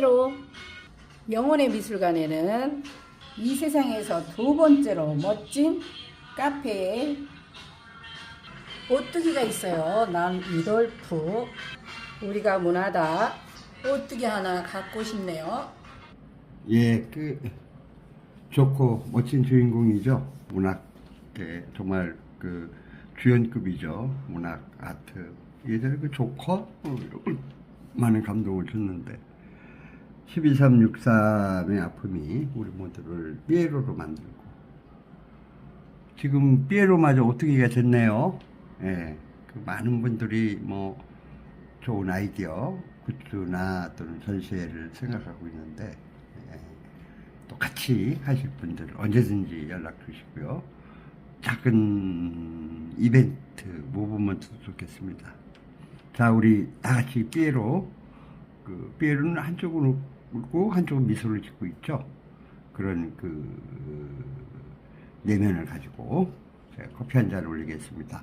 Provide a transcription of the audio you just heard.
로 영혼의 미술관에는 이 세상에서 두 번째로 멋진 카페에 오뚜기가 있어요. 난 이돌프. 우리가 문화다. 오뚜기 하나 갖고 싶네요. 예, 그 좋고 멋진 주인공이죠. 문학계 정말 그 주연급이죠. 문학 아트. 예전에 그 조커 어, 많은 감동을 줬는데 12363의 아픔이 우리 모두를 삐에로로 만들고 지금 삐에로마저 어떻게가 됐네요. 예, 그 많은 분들이 뭐 좋은 아이디어, 굿즈나 또는 전시회를 생각하고 있는데 예, 똑같이 하실 분들 언제든지 연락 주시고요. 작은 이벤트 모브먼트도 좋겠습니다. 자, 우리 다 같이 삐에로 그 삐에로는 한쪽은 웃고 한쪽은 미소를 짓고 있죠. 그런 그 내면을 가지고 커피 한 잔 올리겠습니다.